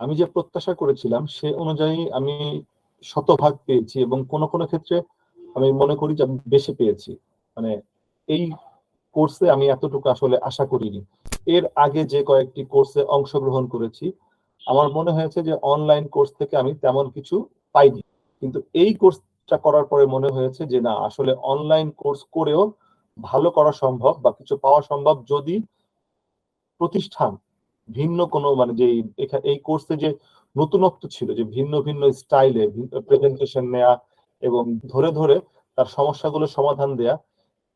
আমি যে প্রত্যাশা করেছিলাম, সে অনুযায়ী আমি শতভাগ পেয়েছি এবং কোন কোন ক্ষেত্রে আমি মনে করি যে আমি বেশি পেয়েছি। মানে এই কোর্সে আমি এতটুকু আসলে আশা করিনি। এর আগে যে কয়েকটি কোর্সে অংশগ্রহণ করেছি, আমার মনে হয়েছে যে অনলাইন কোর্স থেকে আমি তেমন কিছু পাইনি। কিন্তু এই কোর্সটা করার পরে মনে হয়েছে যে না, আসলে অনলাইন কোর্স করেও ভালো করা সম্ভব বা কিছু পাওয়া সম্ভব যদি প্রতিষ্ঠান ভিন্ন কোনো মানে যে এই কোর্সে যে নতুনত্ব ছিল, যে ভিন্ন ভিন্ন স্টাইলে প্রেজেন্টেশন নেয়া এবং ধরে ধরে তার সমস্যাগুলো সমাধান দেয়া,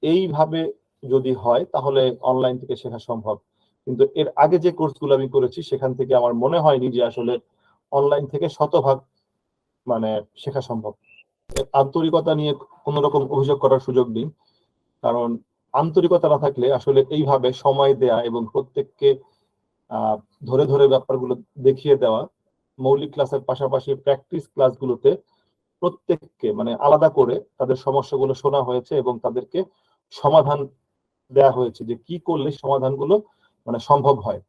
এইভাবে যদি হয় তাহলে অনলাইন থেকে শেখা সম্ভব। কিন্তু এর আগে যে কোর্সগুলো আমি করেছি, সেখান থেকে আমার মনে হয়নি যে আসলে অনলাইন থেকে শতভাগ মানে শেখা সম্ভব। আন্তরিকতা নিয়ে কোন রকম অভিযোগ করার সুযোগ নেই। কারণ আন্তরিকতা না থাকলে আসলে এইভাবে সময় দেয়া এবং প্রত্যেককে ধরে ধরে ব্যাপারগুলো দেখিয়ে দেওয়া। মৌলিক ক্লাসের পাশাপাশি প্র্যাকটিস ক্লাসগুলোতে প্রত্যেককে মানে আলাদা করে তাদের সমস্যাগুলো শোনা হয়েছে এবং তাদেরকে সমাধান দেয়া হয়েছে যে কি করলে সমাধানগুলো মানে সম্ভব হয়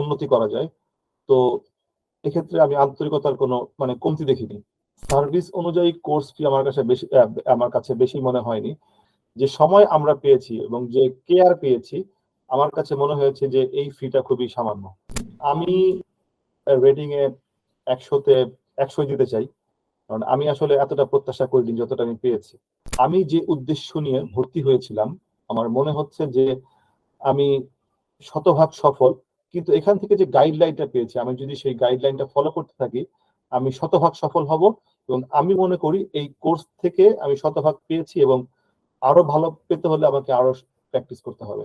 উন্নতি করা যায়। তো এক্ষেত্রে আমি আন্তরিকতার কোনো মানে কমতি দেখিনি। সার্ভিস অনুযায়ী কোর্স ফি আমার কাছে বেশি আমার কাছে বেশি মনে হয়নি। যে সময় আমরা পেয়েছি এবং যে কেয়ার পেয়েছি আমার কাছে মনে হয়েছে যে এই ফিটা খুবই সামান্য। আমি রেটিং এ একশোতে, একশোই দিতে চাই। কারণ আমি আসলে এতটা প্রত্যাশা করিনি যতটা আমি পেয়েছি। আমি যে উদ্দেশ্য নিয়ে ভর্তি হয়েছিলাম, আমার মনে হচ্ছে যে আমি শতভাগ সফল। কিন্তু এখান থেকে যে গাইডলাইনটা পেয়েছি, আমি যদি সেই গাইডলাইনটা ফলো করতে থাকি, আমি শতভাগ সফল হব এবং আমি মনে করি এই কোর্স থেকে আমি শতভাগ পেয়েছি এবং আরও ভালো পেতে হলে আমাকে আরও প্র্যাকটিস করতে হবে।